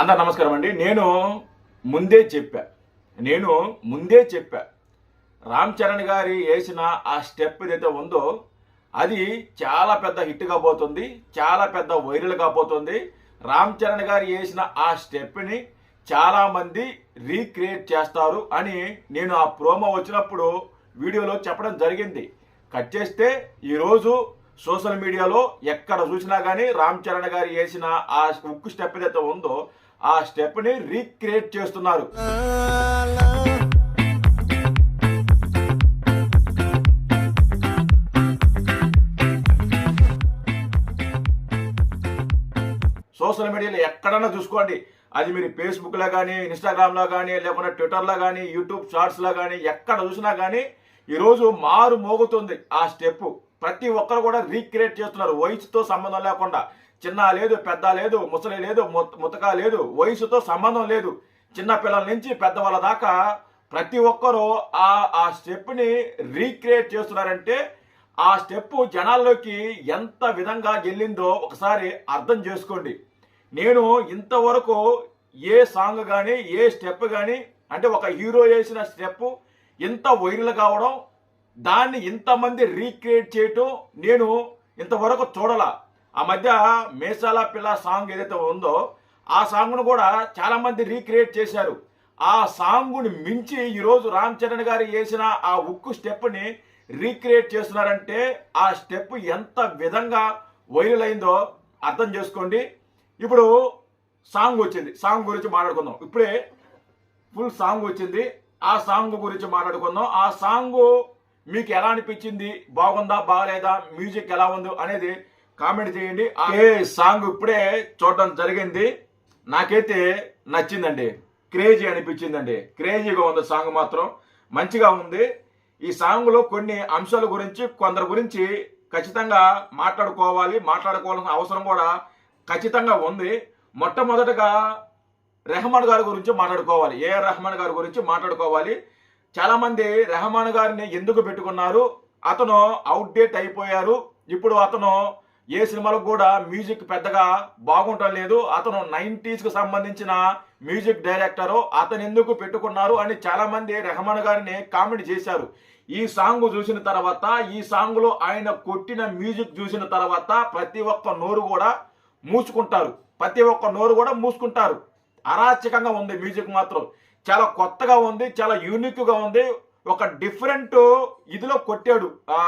అందరు నమస్కారం అండి. నేను ముందే చెప్పా. నేను ముందే చెప్పా. రామ్ చరణ్ గారి వేసిన ఆ స్టెప్ ఏదైతే ఉందో అది చాలా పెద్ద హిట్గా పోతుంది చాలా పెద్ద వైరల్గా పోతుంది రామ్ చరణ్ గారు వేసిన ఆ స్టెప్ని చాలామంది రీక్రియేట్ చేస్తారు అని నేను ఆ ప్రోమో వచ్చినప్పుడు వీడియోలో చెప్పడం జరిగింది. కట్ చేస్తే ఈరోజు సోషల్ మీడియాలో ఎక్కడ చూసినా కానీ రామ్ చరణ్ గారు వేసిన ఆ ఉక్కు స్టెప్ ఏదైతే ఉందో ఆ స్టెప్ని రీక్రియేట్ చేస్తున్నారు. సోషల్ మీడియాలో ఎక్కడన్నా చూసుకోండి. అది మీరు ఫేస్బుక్లో కానీ ఇన్స్టాగ్రామ్లో కానీ లేకుంటే ట్విట్టర్లో కానీ యూట్యూబ్ షార్ట్స్లో కానీ ఎక్కడ చూసినా కానీ ఈరోజు మారు మోగుతుంది ఆ స్టెప్ ప్రతి ఒక్కరు కూడా రీక్రియేట్ చేస్తున్నారు. వయసుతో సంబంధం లేకుండా. చిన్న లేదు పెద్ద లేదు ముసలి లేదు ముతక లేదు వయసుతో సంబంధం లేదు. చిన్న పిల్లల నుంచి పెద్దవాళ్ళ దాకా ప్రతి ఒక్కరూ ఆ ఆ స్టెప్ని రీక్రియేట్ చేస్తున్నారంటే ఆ స్టెప్ జనాల్లోకి ఎంత విధంగా వెళ్ళిందో ఒకసారి అర్థం చేసుకోండి. నేను ఇంతవరకు ఏ సాంగ్ కానీ ఏ స్టెప్ కానీ అంటే ఒక హీరో వేసిన స్టెప్ ఇంత వైరల్ కావడం దాన్ని ఇంతమంది రీక్రియేట్ చేయటం నేను ఇంతవరకు చూడాల. ఆ మధ్య మేసాల పిల్ల సాంగ్ ఏదైతే ఉందో ఆ సాంగ్ను కూడా చాలామంది రీక్రియేట్ చేశారు. ఆ సాంగ్ని మించి ఈరోజు రామ్ చరణ్ గారు వేసిన ఆ ఉక్కు స్టెప్ని రీక్రియేట్ చేస్తున్నారంటే ఆ స్టెప్ ఎంత విధంగా వైరల్ అయిందో అర్థం చేసుకోండి. ఇప్పుడు సాంగ్ వచ్చింది. సాంగ్ గురించి మాట్లాడుకుందాం. ఇప్పుడే ఫుల్ సాంగ్ వచ్చింది. ఆ సాంగ్ గురించి మాట్లాడుకుందాం. ఆ సాంగ్ మీకు ఎలా అనిపించింది? బాగుందా? బాగలేదా? మ్యూజిక్ ఎలా ఉందో? అనేది కామెంట్ చేయండి. ఏ సాంగ్ ఇప్పుడే చూడడం జరిగింది. నాకైతే నచ్చిందండి. క్రేజీ అనిపించిందండి. క్రేజీగా ఉంది సాంగ్ మాత్రం. మంచిగా ఉంది. ఈ సాంగ్లో కొన్ని అంశాల గురించి కొందరి గురించి ఖచ్చితంగా మాట్లాడుకోవాలి మాట్లాడుకోవాల్సిన అవసరం కూడా ఖచ్చితంగా ఉంది. మొట్టమొదటగా రెహమాన్ గారి గురించి మాట్లాడుకోవాలి. ఏఆర్ రెహమాన్ గారి గురించి మాట్లాడుకోవాలి? చాలా మంది రెహమాన్ గారిని ఎందుకు పెట్టుకున్నారు? అతను అవుట్డేట్ అయిపోయారు. ఇప్పుడు అతను ఏ సినిమాలకు కూడా మ్యూజిక్ పెద్దగా బాగుంటం లేదు. అతను 90s కు సంబంధించిన మ్యూజిక్ డైరెక్టరు అతను ఎందుకు పెట్టుకున్నారు అని చాలా మంది రెహమాన్ గారిని కామెంట్ చేశారు. ఈ సాంగ్ చూసిన తర్వాత ఈ సాంగ్లో ఆయన కొట్టిన మ్యూజిక్ చూసిన తర్వాత ప్రతి ఒక్క నోరు కూడా మూసుకుంటారు. ప్రతి ఒక్క నోరు కూడా మూసుకుంటారు. అరాచకంగా ఉంది మ్యూజిక్ మాత్రం. చాలా కొత్తగా ఉంది చాలా యూనిక్గా ఉంది. ఒక డిఫరెంట్ ఇదిలో కొట్టాడు ఆ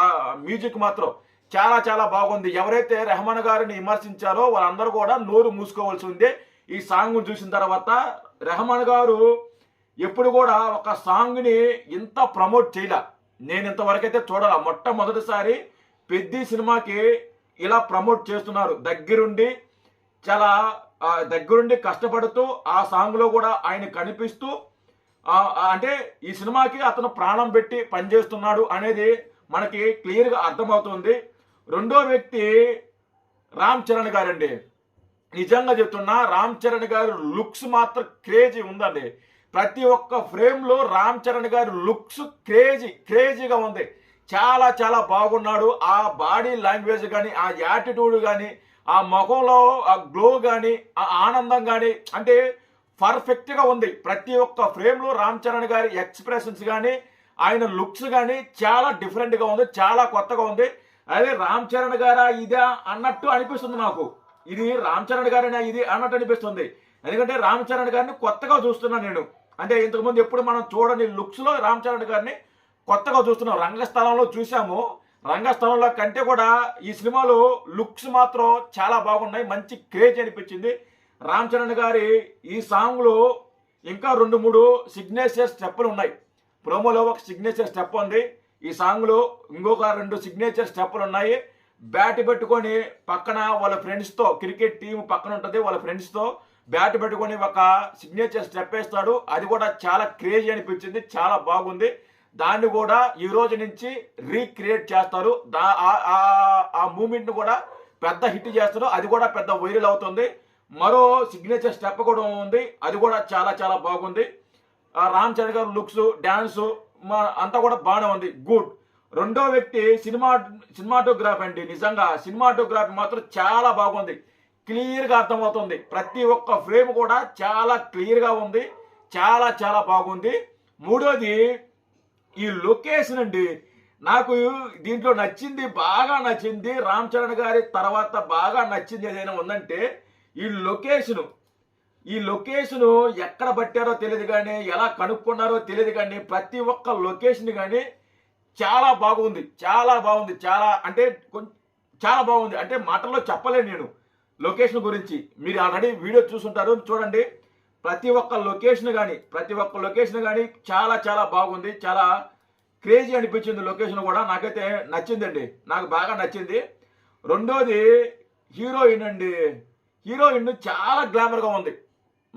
మ్యూజిక్ మాత్రం. చాలా చాలా బాగుంది. ఎవరైతే రెహమాన్ గారిని విమర్శించారో వాళ్ళందరూ కూడా నోరు మూసుకోవాల్సి ఉంది. ఈ సాంగ్ చూసిన తర్వాత రెహమాన్ గారు ఎప్పుడు కూడా ఒక సాంగ్ని ఇంత ప్రమోట్ చేయలే. నేను ఇంతవరకైతే చూడాల. మొట్టమొదటిసారి పెద్ది సినిమాకి ఇలా ప్రమోట్ చేస్తున్నారు. దగ్గరుండి చాలా దగ్గరుండి కష్టపడుతూ ఆ సాంగ్లో కూడా ఆయన కనిపిస్తూ అంటే ఈ సినిమాకి అతను ప్రాణం పెట్టి పనిచేస్తున్నాడు అనేది మనకి క్లియర్గా అర్థమవుతుంది. రెండో వ్యక్తి రామ్ చరణ్ గారండి. నిజంగా చెప్తున్నా రామ్ చరణ్ గారి లుక్స్ మాత్రం క్రేజీ ఉందండి. ప్రతి ఒక్క ఫ్రేమ్లో రామ్ చరణ్ గారి లుక్స్ క్రేజీ క్రేజీగా ఉంది. చాలా చాలా బాగున్నాడు. ఆ బాడీ లాంగ్వేజ్ కానీ ఆ యాటిట్యూడ్ కానీ ఆ ముఖంలో ఆ గ్లో కానీ ఆ ఆనందం కానీ అంటే పర్ఫెక్ట్గా ఉంది. ప్రతి ఒక్క ఫ్రేమ్లో రామ్ చరణ్ గారి ఎక్స్ప్రెషన్స్ కానీ ఆయన లుక్స్ కానీ చాలా డిఫరెంట్గా ఉంది చాలా కొత్తగా ఉంది. అదే రామ్ చరణ్ గారా ఇదా అన్నట్టు అనిపిస్తుంది నాకు ఇది రామ్ చరణ్ గారేనా ఇది అన్నట్టు అనిపిస్తుంది. ఎందుకంటే రామ్ చరణ్ గారిని కొత్తగా చూస్తున్నాను నేను. అంటే ఇంతకుముందు ఎప్పుడు మనం చూడని లుక్స్లో రామ్ చరణ్ గారిని కొత్తగా చూస్తున్నాం. రంగస్థలంలో చూసాము రంగస్థలంలో కంటే కూడా ఈ సినిమాలో లుక్స్ మాత్రం చాలా బాగున్నాయి. మంచి క్రేజ్ అనిపించింది. రామ్ చరణ్ గారి ఈ సాంగ్లో ఇంకా రెండు మూడు సిగ్నేచర్ స్టెప్పులు ఉన్నాయి. ప్రోమోలో ఒక సిగ్నేచర్ స్టెప్ ఉంది. ఈ సాంగ్లో ఇంకొక రెండు సిగ్నేచర్ స్టెప్పులు ఉన్నాయి. బ్యాట్ పెట్టుకొని పక్కన వాళ్ళ ఫ్రెండ్స్తో క్రికెట్ టీం పక్కన ఉంటుంది వాళ్ళ ఫ్రెండ్స్తో బ్యాట్ పెట్టుకొని ఒక సిగ్నేచర్ స్టెప్ వేస్తాడు. అది కూడా చాలా క్రేజీ అనిపించింది చాలా బాగుంది. దాన్ని కూడా ఈ రోజు నుంచి రీక్రియేట్ చేస్తారు. దా ఆ- ఆ- కూడా పెద్ద హిట్ చేస్తారు. అది కూడా పెద్ద వైరల్ అవుతుంది. మరో సిగ్నేచర్ స్టెప్ కూడా ఉంది. అది కూడా చాలా చాలా బాగుంది. రామ్ చరణ్ గారు లుక్స్ డ్యాన్సు మా అంతా కూడా బాగానే ఉంది. గుడ్ రెండో వ్యక్తి సినిమా సినిమాటోగ్రాఫ్ అండి. నిజంగా సినిమాటోగ్రాఫీ మాత్రం చాలా బాగుంది. క్లియర్గా అర్థమవుతుంది. ప్రతి ఒక్క ఫ్రేమ్ కూడా చాలా క్లియర్గా ఉంది. చాలా చాలా బాగుంది. మూడోది ఈ లొకేషన్ అండి. నాకు దీంట్లో నచ్చింది బాగా నచ్చింది రామ్ చరణ్ గారి తర్వాత బాగా నచ్చింది ఏదైనా ఉందంటే ఈ లొకేషను. ఈ లొకేషన్ ఎక్కడ పట్టారో తెలియదు కానీ ఎలా కనుక్కున్నారో తెలియదు కానీ ప్రతి ఒక్క లొకేషన్ కానీ చాలా బాగుంది. చాలా బాగుంది. చాలా అంటే చాలా బాగుంది. అంటే మాటల్లో చెప్పలేను నేను లొకేషన్ గురించి. మీరు ఆల్రెడీ వీడియో చూసుంటారు. చూడండి. ప్రతి ఒక్క లొకేషన్ కానీ ప్రతి ఒక్క లొకేషన్ కానీ చాలా చాలా బాగుంది. చాలా క్రేజీ అనిపించింది లొకేషన్ కూడా. నాకైతే నచ్చిందండి. నాకు బాగా నచ్చింది. రెండోది హీరోయిన్ అండి. హీరోయిన్ చాలా గ్లామర్గా ఉంది.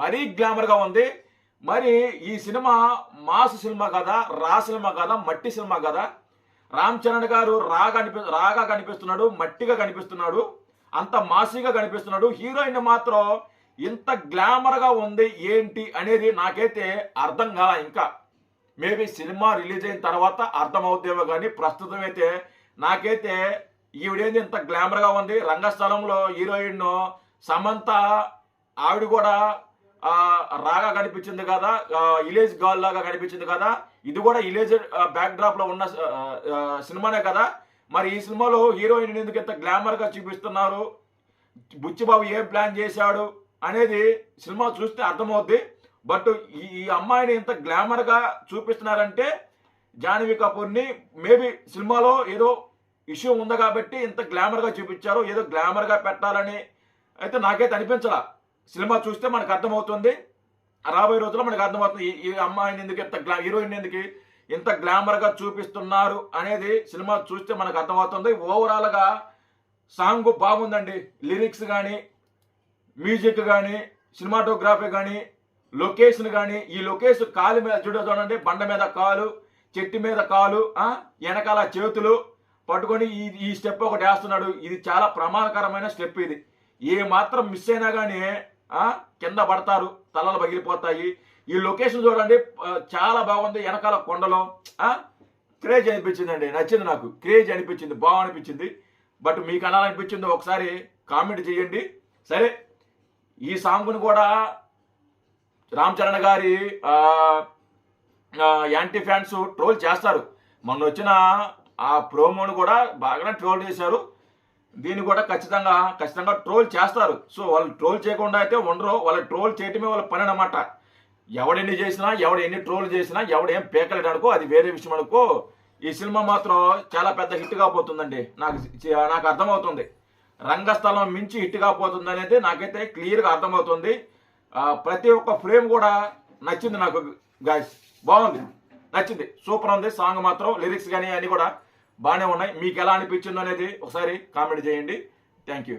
మరీ గ్లామర్గా ఉంది. మరి ఈ సినిమా మాస్ సినిమా కదా రా సినిమా కదా మట్టి సినిమా కదా. రామ్ చరణ్ గారు రాగా అనిపి రాగా కనిపిస్తున్నాడు మట్టిగా కనిపిస్తున్నాడు అంత మాసిగా కనిపిస్తున్నాడు. హీరోయిన్ మాత్రం ఇంత గ్లామర్గా ఉంది ఏంటి అనేది నాకైతే అర్థం కాల ఇంకా. మేబీ సినిమా రిలీజ్ అయిన తర్వాత అర్థమవుతేమో కానీ ప్రస్తుతం అయితే నాకైతే ఈవిడేంది ఇంత గ్లామర్గా ఉంది. రంగస్థలంలో హీరోయిన్ సమంత ఆవిడ కూడా రాగా కనిపించింది కదా ఇలేజ్ గర్ల్ లాగా కనిపించింది కదా. ఇది కూడా ఇలేజ్ బ్యాక్ డ్రాప్లో ఉన్న సినిమానే కదా. మరి ఈ సినిమాలో హీరోయిన్ ఎందుకు ఇంత గ్లామర్గా చూపిస్తున్నారు? బుచ్చిబాబు ఏం ప్లాన్ చేశాడు అనేది సినిమా చూస్తే అర్థమవుద్ది. బట్ ఈ ఈ అమ్మాయిని ఇంత గ్లామర్గా చూపిస్తున్నారంటే జాహ్నవి కపూర్ని మేబీ సినిమాలో ఏదో ఇష్యూ ఉంది కాబట్టి ఇంత గ్లామర్గా చూపించారు ఏదో గ్లామర్గా పెట్టాలని అయితే నాకైతే అనిపించలా. సినిమా చూస్తే మనకు అర్థమవుతుంది. రాబోయే రోజుల్లో మనకు అర్థమవుతుంది ఈ- అమ్మాయిని ఎందుకు ఇంత గ్లా హీరోయిన్ ఎందుకు ఇంత గ్లామర్గా చూపిస్తున్నారు అనేది సినిమా చూస్తే మనకు అర్థమవుతుంది. ఓవరాల్గా సాంగ్ బాగుందండి. లిరిక్స్ కానీ మ్యూజిక్ కానీ సినిమాటోగ్రఫీ కానీ లొకేషన్ కానీ ఈ లొకేషన్ కాలు మీద చూడండి బండ మీద కాలు చెట్టు మీద కాలు వెనకాల చేతులు పట్టుకొని ఈ ఈ స్టెప్ ఒకటి వేస్తున్నాడు. ఇది చాలా ప్రమాదకరమైన స్టెప్ ఇది. ఏ మాత్రం మిస్ అయినా కానీ కింద పడతారు తలలు పగిలిపోతాయి. ఈ లొకేషన్ చూడండి చాలా బాగుంది. వెనకాల కొండలో క్రేజ్ అనిపించిందండి. నచ్చింది నాకు. క్రేజ్ అనిపించింది బాగా అనిపించింది. బట్ మీకు అలా అనిపించిందో ఒకసారి కామెంట్ చేయండి. సరే ఈ సాంగ్ను కూడా రామ్ చరణ్ గారి యాంటీ ఫ్యాన్స్ ట్రోల్ చేస్తారు. మొన్న వచ్చిన ఆ ప్రోమోను కూడా బాగానే ట్రోల్ చేశారు. దీన్ని కూడా ఖచ్చితంగా ఖచ్చితంగా ట్రోల్ చేస్తారు. సో వాళ్ళు ట్రోల్ చేయకుండా అయితే ఉండరు. వాళ్ళు ట్రోల్ చేయటమే వాళ్ళ పని అనమాట ఎవడెన్ని చేసినా ఎవడు ఎన్ని ట్రోల్ చేసినా ఎవడేం పేకలేడు అనుకో అది వేరే విషయం అనుకో ఈ సినిమా మాత్రం చాలా పెద్ద హిట్ కాబోతుందండి. నాకు నాకు అర్థమవుతుంది. రంగస్థలం మించి హిట్ కాబోతుంది అనేది నాకైతే క్లియర్గా అర్థమవుతుంది. ప్రతి ఒక్క ఫ్రేమ్ కూడా నచ్చింది నాకు గాయస్. బాగుంది. నచ్చింది. సూపర్ ఉంది. సాంగ్ మాత్రం లిరిక్స్ కానీ అన్నీ కూడా బాగానే ఉన్నాయి. మీకు ఎలా అనిపించిందో అనేది ఒకసారి కామెంట్ చేయండి. Thank you